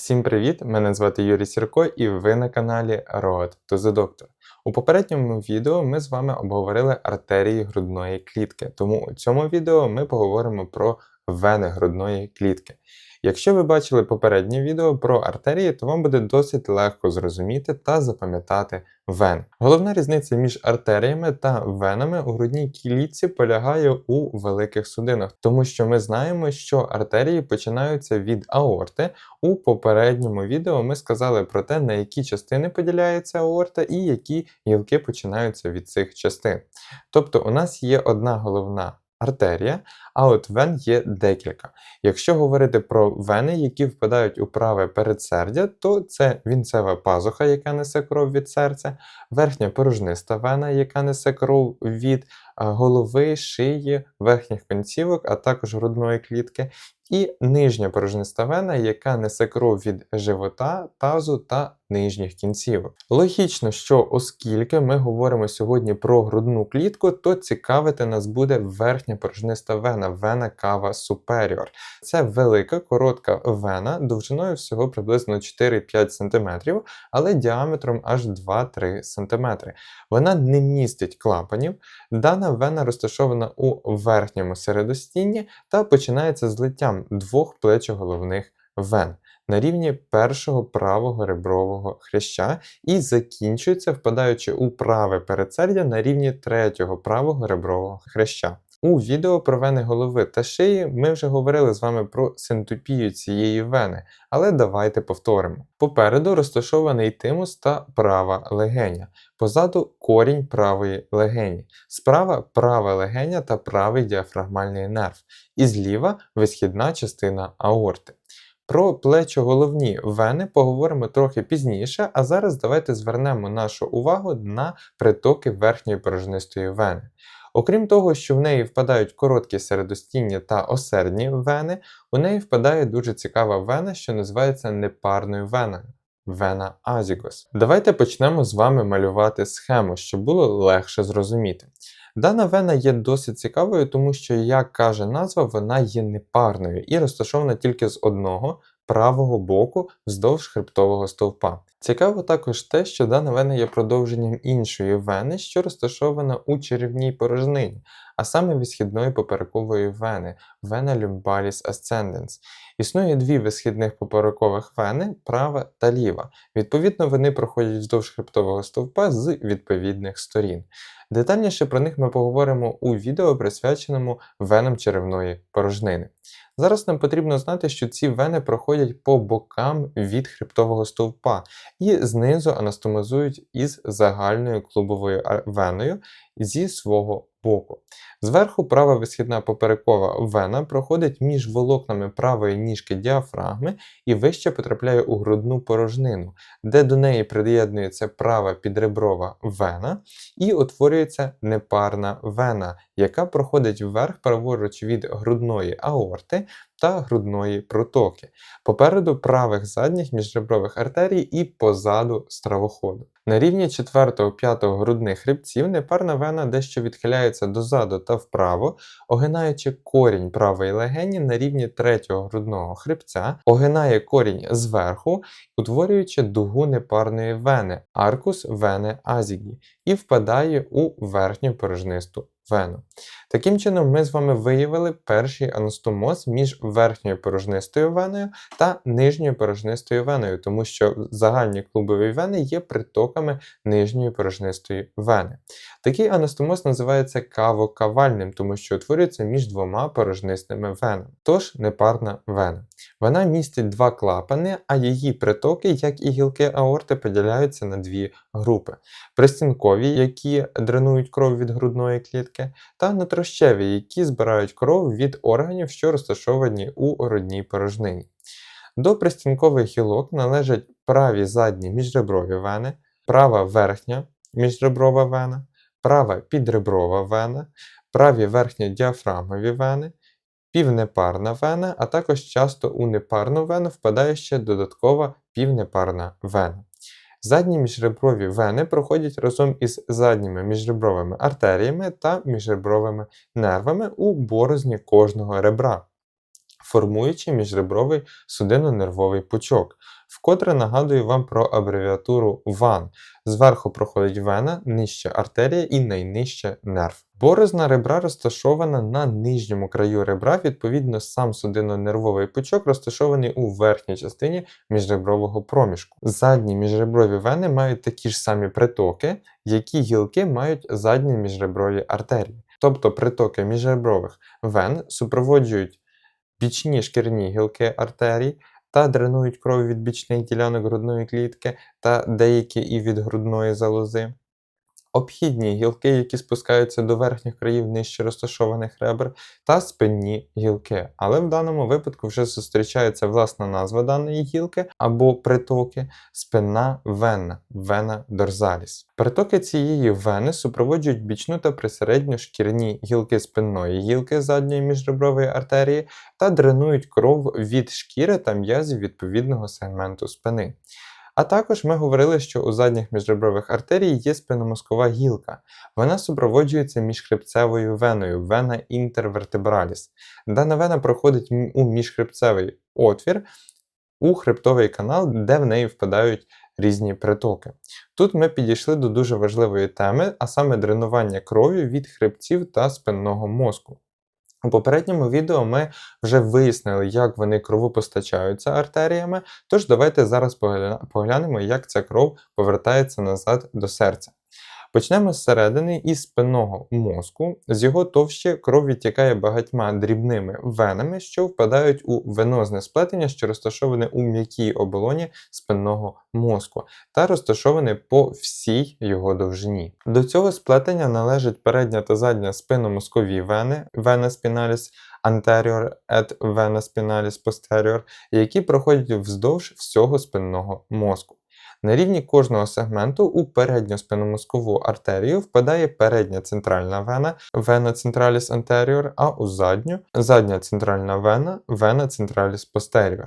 Всім привіт! Мене звати Юрій Сірко і ви на каналі Road to the Doctor. У попередньому відео ми з вами обговорили артерії грудної клітки, тому у цьому відео ми поговоримо про вени грудної клітки. Якщо ви бачили попереднє відео про артерії, то вам буде досить легко зрозуміти та запам'ятати вен. Головна різниця між артеріями та венами у грудній клітці полягає у великих судинах, тому що ми знаємо, що артерії починаються від аорти. У попередньому відео ми сказали про те, на які частини поділяється аорта і які гілки починаються від цих частин. Тобто у нас є одна головна артерія, а от вен є декілька. Якщо говорити про вени, які впадають у праве передсердя, то це вінцева пазуха, яка несе кров від серця, верхня порожниста вена, яка несе кров від голови, шиї, верхніх концівок, а також грудної клітки, і нижня порожниста вена, яка несе кров від живота, тазу та нижніх кінцівок. Логічно, що оскільки ми говоримо сьогодні про грудну клітку, то цікавити нас буде верхня порожниста вена, вена кава superior. Це велика коротка вена довжиною всього приблизно 4-5 см, але діаметром аж 2-3 см. Вона не містить клапанів. Дана вена розташована у верхньому середостінні та починається злиттям двох плечоголовних вен на рівні першого правого ребрового хряща і закінчується, впадаючи у праве передсердя на рівні третього правого ребрового хряща. У відео про вени голови та шиї ми вже говорили з вами про синтопію цієї вени, але давайте повторимо. Попереду розташований тимус та права легеня, позаду корінь правої легені, справа права легеня та правий діафрагмальний нерв, і зліва висхідна частина аорти. Про плечоголовні вени поговоримо трохи пізніше, а зараз давайте звернемо нашу увагу на притоки верхньої порожнистої вени. Окрім того, що в неї впадають короткі середостінні та осердні вени, у неї впадає дуже цікава вена, що називається непарною веною. Вена азігос. Давайте почнемо з вами малювати схему, щоб було легше зрозуміти. Дана вена є досить цікавою, тому що, як каже назва, вона є непарною і розташована тільки з одного правого боку вздовж хребтового стовпа. Цікаво також те, що дана вена є продовженням іншої вени, що розташована у черевній порожнині, а саме висхідної поперекової вени вена lumbalis ascendens. Існує дві висхідних поперекових вени, права та ліва. Відповідно, вони проходять вздовж хребтового стовпа з відповідних сторін. Детальніше про них ми поговоримо у відео, присвяченому венам черевної порожнини. Зараз нам потрібно знати, що ці вени проходять по бокам від хребтового стовпа і знизу анастомозують із загальною клубовою веною зі свого боку. Зверху права висхідна поперекова вена проходить між волокнами правої ніжки діафрагми і вище потрапляє у грудну порожнину, де до неї приєднується права підреброва вена і утворюється непарна вена, яка проходить вверх праворуч від грудної аорти та грудної протоки, попереду правих задніх міжребрових артерій і позаду стравоходу. На рівні 4-5 грудних хребців непарна вена дещо відхиляється дозаду та вправо, огинаючи корінь правої легені на рівні 3-го грудного хребця, огинає корінь зверху, утворюючи дугу непарної вени аркус вени азігі, і впадає у верхню порожнисту вену. Таким чином, ми з вами виявили перший анастомоз між верхньою порожнистою веною та нижньою порожнистою веною, тому що загальні клубові вени є притоками нижньої порожнистої вени. Такий анастомоз називається кавокавальним, тому що утворюється між двома порожнистими венами, тож непарна вена. Вона містить два клапани, а її притоки, як і гілки аорти, поділяються на дві групи: пристінкові, які дренують кров від грудної клітки, та нутрощеві, які збирають кров від органів, що розташовані у родній порожнині. До пристінкових гілок належать праві задні міжреброві вени, права верхня міжреброва вена, права підреброва вена, праві верхні діафрагмові вени, півнепарна вена, а також часто у непарну вену впадає ще додаткова півнепарна вена. Задні міжреброві вени проходять разом із задніми міжребровими артеріями та міжребровими нервами у борозні кожного ребра. формуючи міжребровий судинно-нервовий пучок. Вкотре нагадую вам про абревіатуру ВАН. Зверху проходить вена, нижче артерія і найнижче нерв. Борозна ребра розташована на нижньому краю ребра, відповідно, сам судинно-нервовий пучок розташований у верхній частині міжребрового проміжку. Задні міжреброві вени мають такі ж самі притоки, які гілки мають задні міжреброві артерії. Тобто притоки міжребрових вен супроводжують бічні шкірні гілки артерій та дренують кров від бічних ділянок грудної клітки та деякі і від грудної залози. Обхідні гілки, які спускаються до верхніх країв нижче розташованих ребер, та спинні гілки. Але в даному випадку вже зустрічається власна назва даної гілки або притоки спинна вена, вена дорзаліс. Притоки цієї вени супроводжують бічну та присередньо шкірні гілки спинної гілки задньої міжребрової артерії та дренують кров від шкіри та м'язів відповідного сегменту спини. А також ми говорили, що у задніх міжребрових артерій є спинномозкова гілка. Вона супроводжується міжхребцевою веною, вена інтервертебраліс. Дана вена проходить у міжхребцевий отвір у хребтовий канал, де в неї впадають різні притоки. Тут ми підійшли до дуже важливої теми, а саме дренування крові від хребців та спинного мозку. У попередньому відео ми вже вияснили, як вони кровопостачаються артеріями, тож давайте зараз поглянемо, як ця кров повертається назад до серця. Почнемо зсередини із спинного мозку. З його товщі кров відтікає багатьма дрібними венами, що впадають у венозне сплетення, що розташоване у м'якій оболоні спинного мозку, та розташоване по всій його довжині. До цього сплетення належать передня та задня спинномозкові вени, вена spinalis anterior et vena spinalis posterior, які проходять вздовж всього спинного мозку. На рівні кожного сегменту у передню спинномозкову артерію впадає передня центральна вена, вена centralis anterior, а у задню задня центральна вена, вена centralis posterior.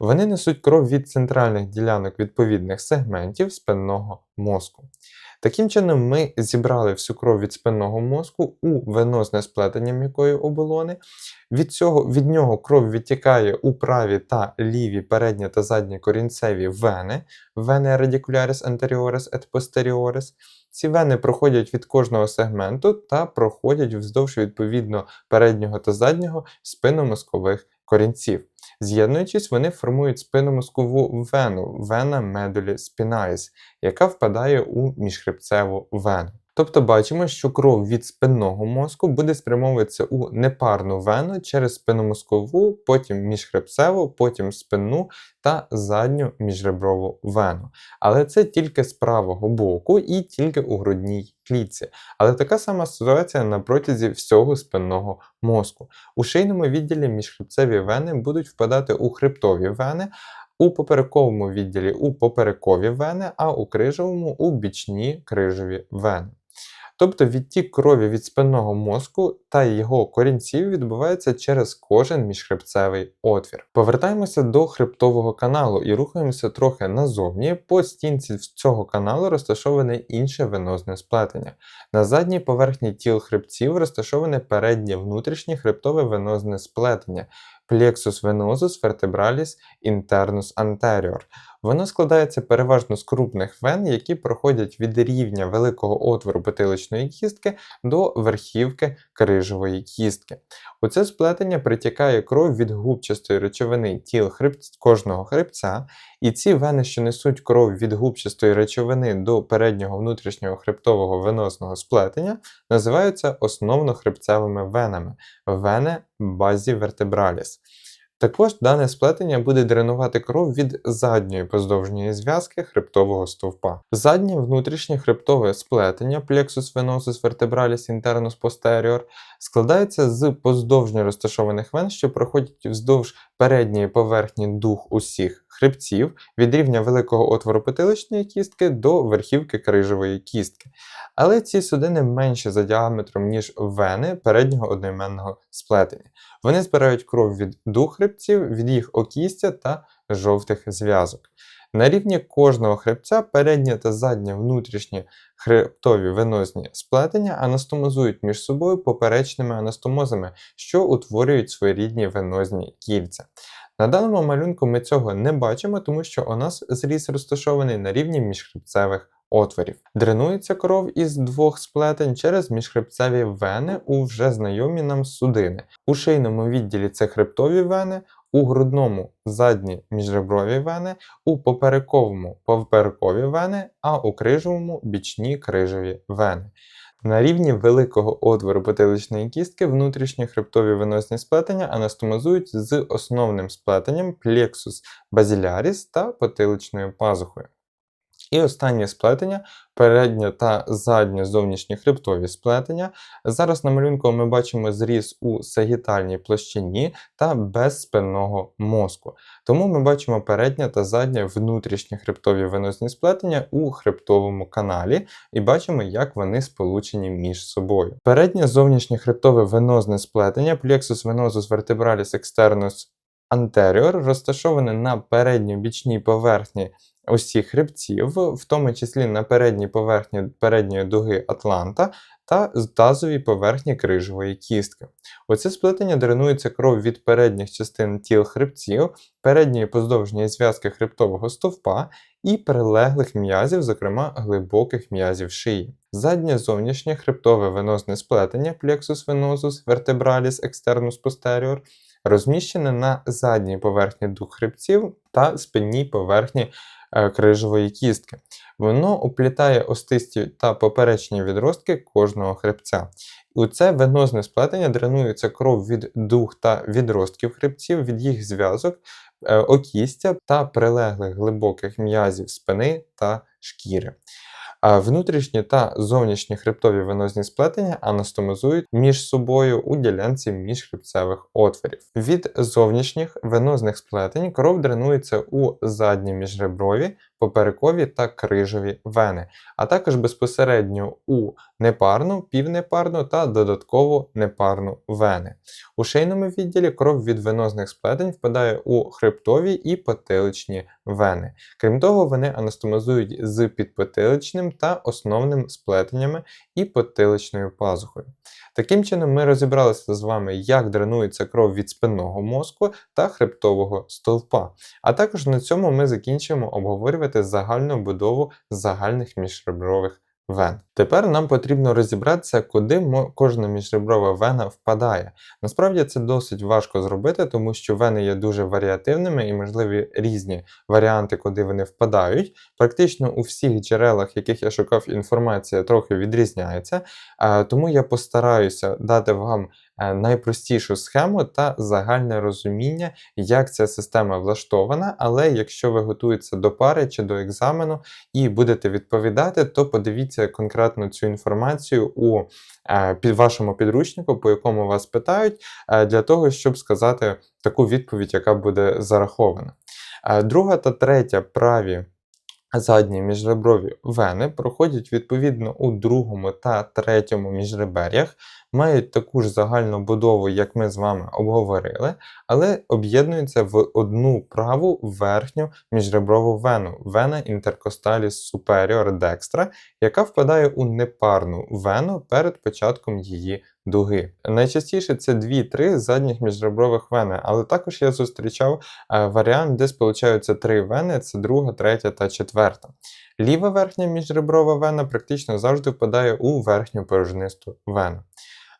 Вони несуть кров від центральних ділянок відповідних сегментів спинного мозку. Таким чином, ми зібрали всю кров від спинного мозку у венозне сплетення м'якої оболони. Від, цього, від нього кров відтікає у праві та ліві передні та задні корінцеві вени, вени radicularis anterioris et posteriores. Ці вени проходять від кожного сегменту та проходять вздовж відповідно переднього та заднього спинномозкових корінців. З'єднуючись, вони формують спинномозкову вену, вена медулі спінаїс, яка впадає у міжхребцеву вену. Тобто бачимо, що кров від спинного мозку буде спрямовуватися у непарну вену через спинномозкову, потім міжхребцеву, потім спинну та задню міжреброву вену. Але це тільки з правого боку і тільки у грудній клітці. Але така сама ситуація на протязі всього спинного мозку. У шийному відділі міжхребцеві вени будуть впадати у хребтові вени. У поперековому відділі у поперекові вени, а у крижовому у бічні крижові вени. Тобто відтік крові від спинного мозку та його корінців відбувається через кожен міжхребцевий отвір. Повертаємося до хребтового каналу і рухаємося трохи назовні. По стінці цього каналу розташоване інше венозне сплетення. На задній поверхні тіл хребців розташоване переднє внутрішнє хребтове венозне сплетення. Plexus venosus vertebralis internus anterior. Воно складається переважно з крупних вен, які проходять від рівня великого отвору потиличної кістки до верхівки крижової кістки. У це сплетення притікає кров від губчастої речовини тіл хребц... кожного хребця, і ці вени, що несуть кров від губчастої речовини до переднього внутрішнього хребтового венозного сплетення, називаються основно-хребцевими венами вене базі вертебраліс. Також дане сплетення буде дренувати кров від задньої поздовжньої зв'язки хребтового стовпа. Заднє внутрішнє хребтове сплетення plexus venosus vertebralis internus posterior складається з поздовжньо розташованих вен, що проходять вздовж передньої поверхні дух усіх хребців від рівня великого отвору потиличної кістки до верхівки крижової кістки. Але ці судини менші за діаметром, ніж вени переднього одноіменного сплетення. Вони збирають кров від дух хребців, від їх окістя та жовтих зв'язок. На рівні кожного хребця переднє та заднє внутрішні хребтові венозні сплетення анастомозують між собою поперечними анастомозами, що утворюють своєрідні венозні кільця. На даному малюнку ми цього не бачимо, тому що у нас зріз розташований на рівні міжхребцевих отворів. Дренується кров із двох сплетень через міжхребцеві вени у вже знайомі нам судини. У шийному відділі це хребтові вени, у грудному задні міжреброві вени, у поперековому поперекові вени, а у крижовому бічні крижові вени. На рівні великого отвору потиличної кістки внутрішні хребтові венозні сплетення анастомозують з основним сплетенням плексус базіляріс та потиличною пазухою. І останнє сплетення переднє та заднє зовнішні хребтові сплетення. Зараз на малюнку ми бачимо зріз у сагітальній площині та без спинного мозку. Тому ми бачимо переднє та заднє внутрішні хребтові венозні сплетення у хребтовому каналі і бачимо, як вони сполучені між собою. Переднє зовнішнє хребтове венозне сплетення plexus venosus vertebralis externus anterior розташоване на передньобічній поверхні усіх хребців, в тому числі на передній поверхні передньої дуги Атланта та тазовій поверхні крижової кістки. Оце сплетення дренується кров від передніх частин тіл хребців, передньої поздовжньої зв'язки хребтового стовпа і прилеглих м'язів, зокрема глибоких м'язів шиї. Заднє зовнішнє хребтове венозне сплетення plexus venosus vertebralis externus posterior розміщене на задній поверхні дух хребців та спинній поверхні крижової кістки. Воно оплітає остисті та поперечні відростки кожного хребця. У це венозне сплетення дренується кров від дух та відростків хребців, від їх зв'язок, е, окістя та прилеглих глибоких м'язів спини та шкіри. Внутрішні та зовнішні хребтові венозні сплетення анастомозують між собою у ділянці міжхребцевих отворів. Від зовнішніх венозних сплетень кров дренується у задні міжреброві, поперекові та крижові вени, а також безпосередньо у непарну, півнепарну та додатково непарну вени. У шийному відділі кров від венозних сплетень впадає у хребтові і потиличні вени. Крім того, вони анастомозують з підпотиличним та основним сплетеннями і потиличною пазухою. Таким чином, ми розібралися з вами, як дренується кров від спинного мозку та хребтового стовпа. А також на цьому ми закінчуємо обговорювати загальну будову загальних міжребрових вен. Тепер нам потрібно розібратися, куди кожна міжреброва вена впадає. Насправді це досить важко зробити, тому що вени є дуже варіативними і можливі різні варіанти, куди вони впадають. Практично у всіх джерелах, яких я шукав інформація, трохи відрізняється. Тому я постараюся дати вам Е, найпростішу схему та загальне розуміння, як ця система влаштована, але якщо ви готуєтеся до пари чи до екзамену і будете відповідати, то подивіться конкретно цю інформацію у е, під вашому підручнику, по якому вас питають, е, для того, щоб сказати таку відповідь, яка буде зарахована. Друга та третя праві. Задні міжреброві вени проходять відповідно у другому та третьому міжребер'ях, мають таку ж загальну будову, як ми з вами обговорили, але об'єднуються в одну праву верхню міжреброву вену вена інтеркосталіс superior dextra, яка впадає у непарну вену перед початком її дуги. Найчастіше це 2-3 задніх міжребрових вени, але також я зустрічав е, варіант, де сполучаються три вени: це друга, третя та четверта. Ліва верхня міжреброва вена практично завжди впадає у верхню порожнисту вену.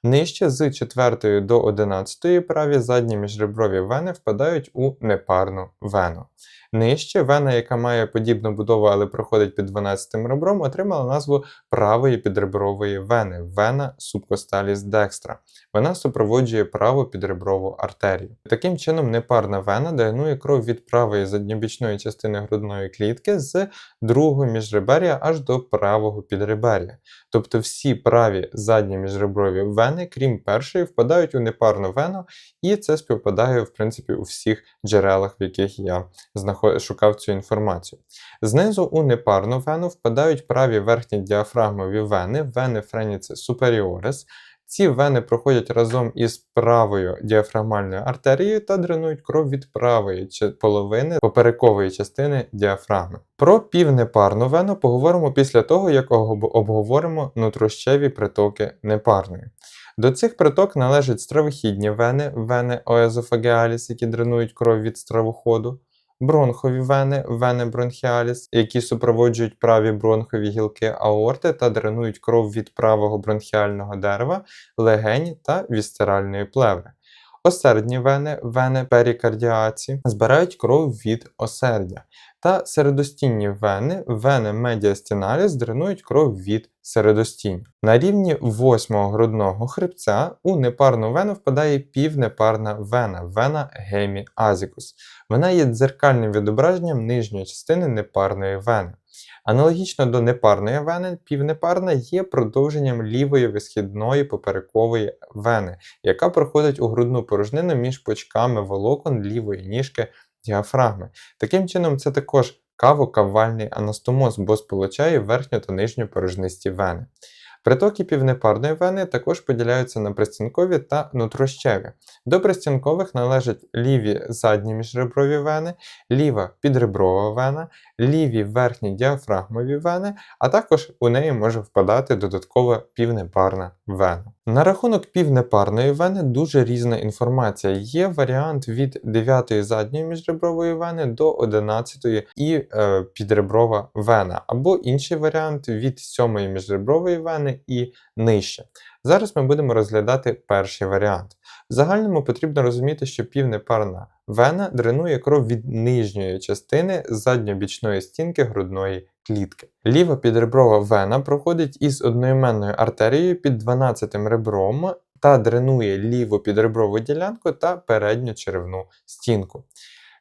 Нижче з 4 до 11 праві задні міжреброві вени впадають у непарну вену. Нижче вена, яка має подібну будову, але проходить під 12 ребром, отримала назву правої підребрової вени вена субкосталіс декстра. Вона супроводжує праву підреброву артерію. Таким чином, непарна вена дренує кров від правої задньобічної частини грудної клітки з другого міжребер'я аж до правого підребер'я. Тобто всі праві задні міжреброві вени, крім першої, впадають у непарну вену, і це співпадає в принципі у всіх джерелах, в яких я шукав цю інформацію. Знизу у непарну вену впадають праві верхні діафрагмові вени, вени френіци суперіорис. Ці вени проходять разом із правою діафрагмальною артерією та дренують кров від правої половини поперекової частини діафрагми. Про півнепарну вену поговоримо після того, як обговоримо нутрощеві притоки непарної. До цих приток належать стравохідні вени, вени оезофагеаліс, які дренують кров від стравоходу, бронхові вени, вени бронхіаліс, які супроводжують праві бронхові гілки аорти та дренують кров від правого бронхіального дерева, легень та вісцеральної плеври. Осердні вени, вени перікардіації, збирають кров від осердя. Та середостінні вени, вени медіастіналіс, дренують кров від середостіння. На рівні восьмого грудного хребця у непарну вену впадає півнепарна вена, вена геміазікус. Вона є дзеркальним відображенням нижньої частини непарної вени. Аналогічно до непарної вени, півнепарна є продовженням лівої висхідної поперекової вени, яка проходить у грудну порожнину між почками волокон лівої ніжки діафрагми. Таким чином, це також каво-кавальний анастомоз, бо сполучає верхню та нижню порожнисті вени. Притоки півнепарної вени також поділяються на пристінкові та нутрощеві. До пристінкових належать ліві задні міжреброві вени, ліва підреброва вена, ліві верхні діафрагмові вени, а також у неї може впадати додаткова півнепарна вена. На рахунок півнепарної вени дуже різна інформація. Є варіант від 9 задньої міжребрової вени до 11 і е, підреброва вена, або інший варіант від 7 міжребрової вени і нижче. Зараз ми будемо розглядати перший варіант. В загальному потрібно розуміти, що півнепарна вена дренує кров від нижньої частини задньобічної стінки грудної клітки. Ліва підреброва вена проходить із одноіменною артерією під 12 ребром та дренує ліву підреброву ділянку та передню черевну стінку.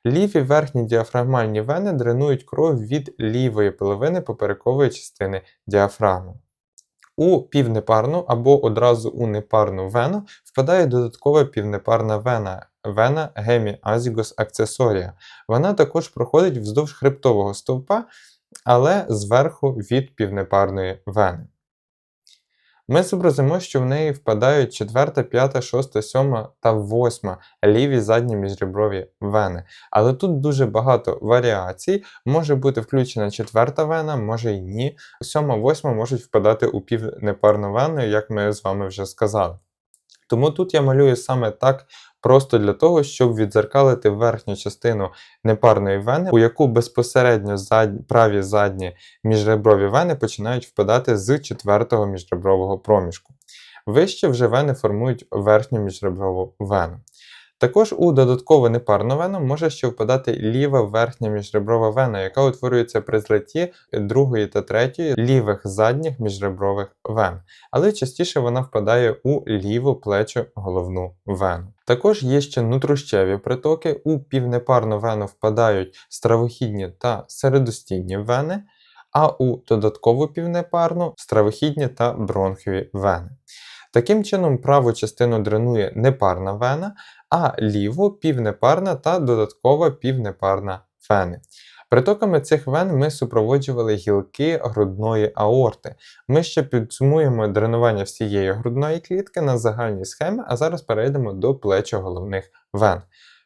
Ліві верхні діафрагмальні вени дренують кров від лівої половини поперекової частини діафрагми. У півнепарну або одразу у непарну вену впадає додаткова півнепарна вена вена геміазігос акцесорія. Вона також проходить вздовж хребтового стовпа, але зверху від півнепарної вени. Ми зобразимо, що в неї впадають 4, 5, 6, 7 та 8 ліві задні міжреброві вени. Але тут дуже багато варіацій. Може бути включена четверта вена, може й ні. 7, 8 можуть впадати у півнепарну вену, як ми з вами вже сказали. Тому тут я малюю саме так, просто для того, щоб відзеркалити верхню частину непарної вени, у яку безпосередньо зад... праві задні міжреброві вени починають впадати з четвертого міжребрового проміжку. Вище вже вени формують верхню міжреброву вену. Також у додаткову непарну вену може ще впадати ліва верхня міжреброва вена, яка утворюється при злеті другої та третьої лівих задніх міжребрових вен, але частіше вона впадає у ліву плечу головну вену. Також є ще нутрощеві притоки. У півнепарну вену впадають стравохідні та середостінні вени, а у додаткову півнепарну стравохідні та бронхові вени. Таким чином, праву частину дренує непарна вена, а ліву півнепарна та додаткова півнепарна вени. Притоками цих вен ми супроводжували гілки грудної аорти. Ми ще підсумуємо дренування всієї грудної клітки на загальній схемі, а зараз перейдемо до плечоголовних вен.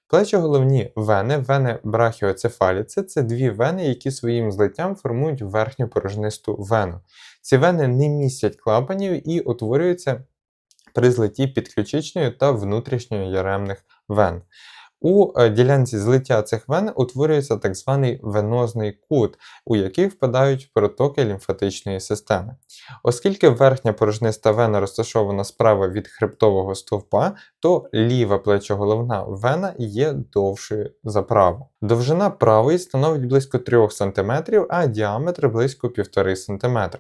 Плечоголовні вени, вени брахіоцефаліці це дві вени, які своїм злиттям формують верхню порожнисту вену. Ці вени не містять клапанів і утворюються при злитті підключичної та внутрішньої яремних вен. У е, ділянці злиття цих вен утворюється так званий венозний кут, у який впадають протоки лімфатичної системи. Оскільки верхня порожниста вена розташована справа від хребтового стовпа, то ліва плечоголовна вена є довшою за праву. Довжина правої становить близько 3 см, а діаметр близько 1,5 см.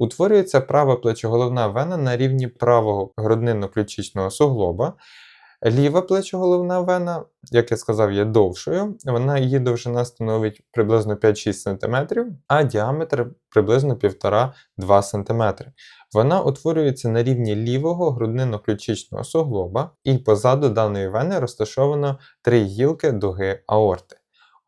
Утворюється права плечоголовна вена на рівні правого груднинно-ключичного суглоба. Ліва плечоголовна вена, як я сказав, є довшою. Вона її довжина становить приблизно 5-6 см, а діаметр приблизно 1,5-2 см. Вона утворюється на рівні лівого груднинно-ключичного суглоба, і позаду даної вени розташовано три гілки дуги аорти.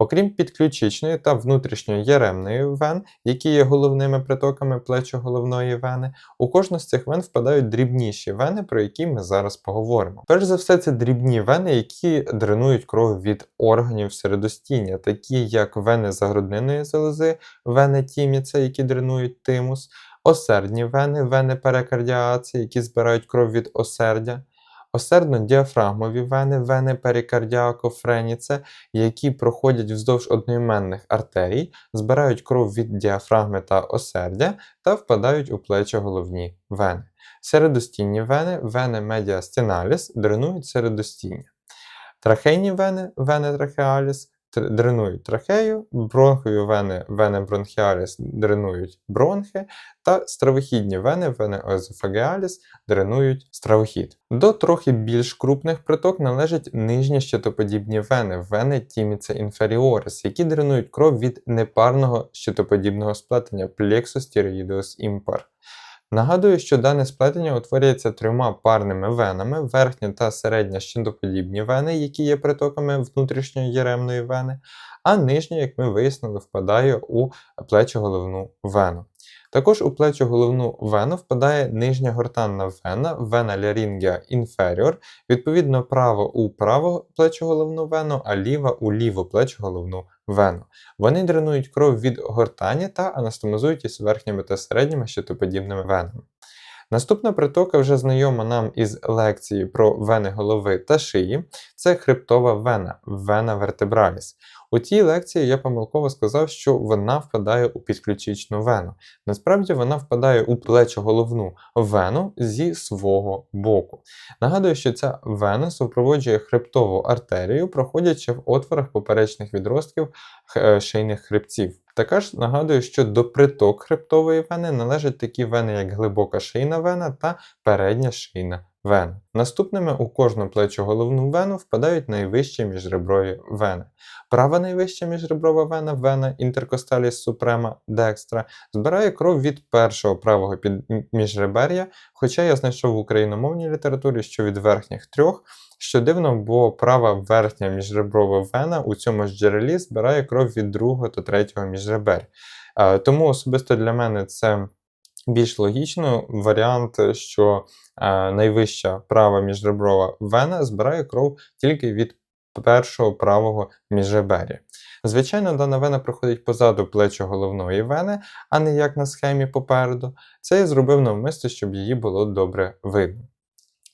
Окрім підключичної та внутрішньої яремної вен, які є головними притоками плечо-головної вени, у кожну з цих вен впадають дрібніші вени, про які ми зараз поговоримо. Перш за все, це дрібні вени, які дренують кров від органів середостіння, такі як вени загрудненої залози, вени тіміца, які дренують тимус, осердні вени, вени перикардіації, які збирають кров від осердя. Осердно-діафрагмові вени, вени перикардіакофреніце, які проходять вздовж одноіменних артерій, збирають кров від діафрагми та осердя та впадають у плечі головні вени. Середостінні вени, вени медіастеналіс, дренують середостіння. Трахейні вени, вени трахеаліс, тр- дренують трахею, бронхові вени, вени бронхіаліс дренують бронхи, та стравохідні вени, вени озофагеаліс, дренують стравохід. До трохи більш крупних приток належать нижні щитоподібні вени, вени тіміца інферіорис, які дренують кров від непарного щитоподібного сплетення plexus thyroideus impar. Нагадую, що дане сплетення утворюється трьома парними венами, верхня та середня щендоподібні вени, які є притоками внутрішньої яремної вени, а нижня, як ми вияснили, впадає у плечоголовну вену. Також у плечоголовну вену впадає нижня гортанна вена, вена лярінгія інферіор, відповідно право у праву плечоголовну вену, а ліва у ліву плечоголовну вену. Вони дренують кров від гортані та анастомозують із верхніми та середніми щитоподібними венами. Наступна притока вже знайома нам із лекції про вени голови та шиї. Це хребтова вена, вена вертебраліс. У цій лекції я помилково сказав, що вона впадає у підключичну вену. Насправді вона впадає у плечоголовну вену зі свого боку. Нагадую, що ця вена супроводжує хребтову артерію, проходячи в отворах поперечних відростків е, шийних хребців. Також нагадую, що до приток хребтової вени належать такі вени, як глибока шийна вена та передня шийна вена. Наступними у кожну плечоголовну вену впадають найвищі міжреброві вени. Права найвища міжреброва вена, вена інтеркосталіс супрема декстра, збирає кров від першого правого підміжребер'я, хоча я знайшов в україномовній літературі, що від верхніх трьох, що дивно, бо права верхня міжреброва вена у цьому ж джерелі збирає кров від другого та третього міжребер. Е, Тому особисто для мене це більш логічно варіант, що е, найвища права міжреброва вена збирає кров тільки від першого правого міжребер'я. Звичайно, дана вена проходить позаду плечо головної вени, а не як на схемі попереду. Це я зробив навмисто, щоб її було добре видно.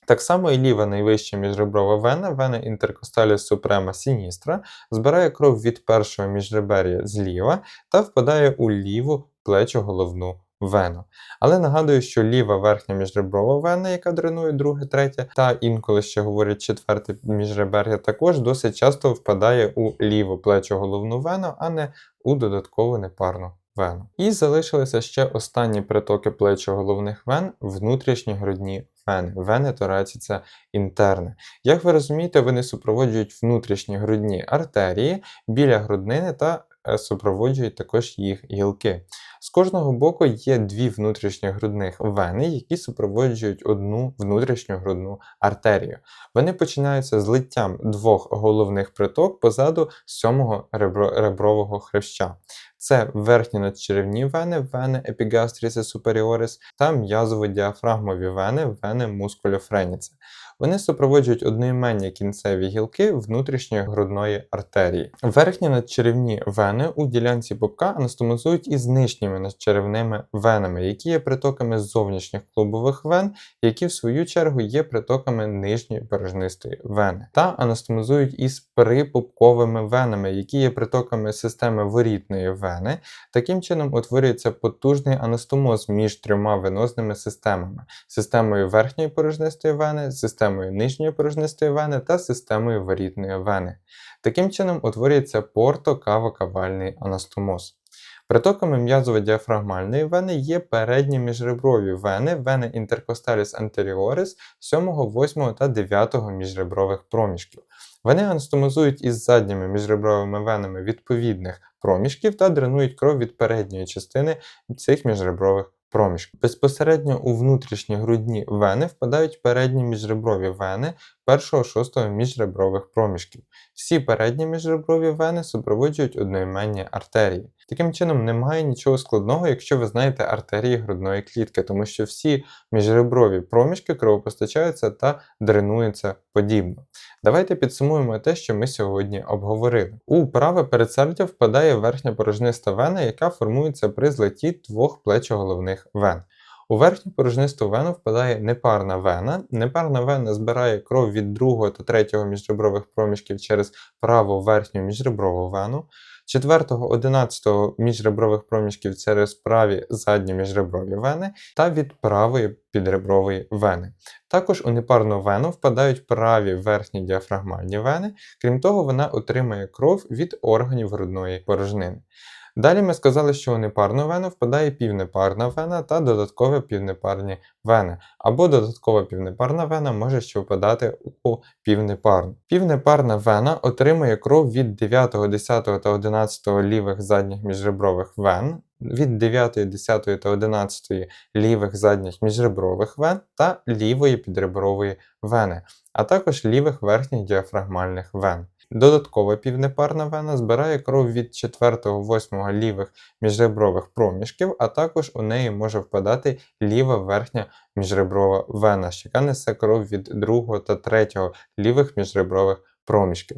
Так само і ліва найвища міжреброва вена, вена інтеркосталіс супрема сіністра, збирає кров від першого міжребер'я зліва та впадає у ліву плечо-головну вену. Але нагадую, що ліва верхня міжреброва вена, яка дренує друге, третє, та інколи ще говорять четверте міжребер'я, також досить часто впадає у ліву плечо-головну вену, а не у додаткову непарну вену. І залишилися ще останні притоки плечо-головних вен внутрішні грудні вени. Вени це інтерни. Як ви розумієте, вони супроводжують внутрішні грудні артерії біля груднини та супроводжують також їх гілки. З кожного боку є дві внутрішніх грудних вени, які супроводжують одну внутрішню грудну артерію. Вони починаються з литтям двох головних приток позаду сьомого ребро- ребрового хреща. Це верхні надчеревні вени, вени епігастріси суперіорис та м'язово-діафрагмові вени, вени мускулофреніце. Вони супроводжують одноіменні кінцеві гілки внутрішньої грудної артерії. Верхні надчеревні вени у ділянці пупка анастомозують із нижніми надчеревними венами, які є притоками зовнішніх клубових вен, які в свою чергу є притоками нижньої порожнистої вени, та анастомозують із припупковими венами, які є притоками системи ворітної вени. Таким чином утворюється потужний анастомоз між трьома венозними системами: системою верхньої порожнистої вени, системою нижньої порожнистої вени та системою ворітної вени. Таким чином утворюється порто-кавокавальний анастомоз. Притоками м'язово-діафрагмальної вени є передні міжреброві вени, вени інтеркосталіс антеріорис 7, 8 та 9 міжребрових проміжків. Вони анастомозують із задніми міжребровими венами відповідних проміжків та дренують кров від передньої частини цих міжребрових проміжків. Безпосередньо у внутрішні грудні вени впадають передні міжреброві вени, першого-шостого міжребрових проміжків. Всі передні міжреброві вени супроводжують одноіменні артерії. Таким чином, немає нічого складного, якщо ви знаєте артерії грудної клітки, тому що всі міжреброві проміжки кровопостачаються та дренуються подібно. Давайте підсумуємо те, що ми сьогодні обговорили. У праве передсердя впадає верхня порожниста вена, яка формується при злеті двох плечоголовних вен. У верхню порожнисту вену впадає непарна вена. Непарна вена збирає кров від другого та третього міжребрових проміжків через праву верхню міжреброву вену, четвертого, одинадцятого міжребрових проміжків через праві задні міжреброві вени та від правої підребрової вени. Також у непарну вену впадають праві верхні діафрагмальні вени, крім того, вона отримує кров від органів грудної порожнини. Далі ми сказали, що у непарну вену впадає півнепарна вена та додаткові півнепарні вени, або додаткова півнепарна вена може ще впадати у півнепарну. Півнепарна вена отримує кров від 9, 10 та 11 лівих задніх міжребрових вен, від 9, 10 та 11 лівих задніх міжребрових вен та лівої підребрової вени, а також лівих верхніх діафрагмальних вен. Додаткова півнепарна вена збирає кров від 4-8 лівих міжребрових проміжків, а також у неї може впадати ліва верхня міжреброва вена, яка несе кров від 2 та 3 лівих міжребрових проміжків.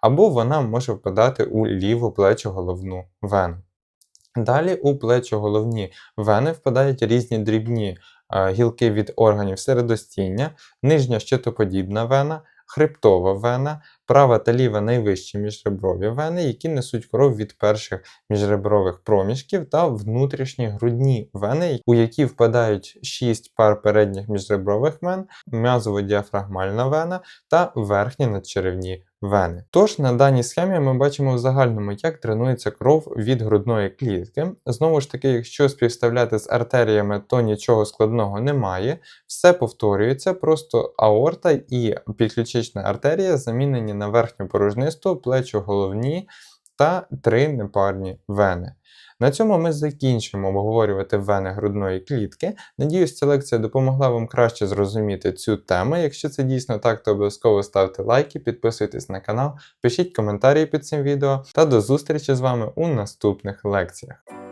Або вона може впадати у ліву плечоголовну вену. Далі у плечоголовні вени впадають різні дрібні е, гілки від органів середостіння, нижня щитоподібна вена, хребтова вена, права та ліва найвищі міжреброві вени, які несуть кров від перших міжребрових проміжків та внутрішні грудні вени, у які впадають 6 пар передніх міжребрових вен, м'язово-діафрагмальна вена та верхні надчеревні вени. Тож на даній схемі ми бачимо в загальному, як тренується кров від грудної клітки. Знову ж таки, якщо співставляти з артеріями, то нічого складного немає. Все повторюється, просто аорта і підключична артерія замінені на верхню порожнисту, плечо-головні та три непарні вени. На цьому ми закінчимо обговорювати вени грудної клітки. Надіюсь, ця лекція допомогла вам краще зрозуміти цю тему. Якщо це дійсно так, то обов'язково ставте лайки, підписуйтесь на канал, пишіть коментарі під цим відео та до зустрічі з вами у наступних лекціях.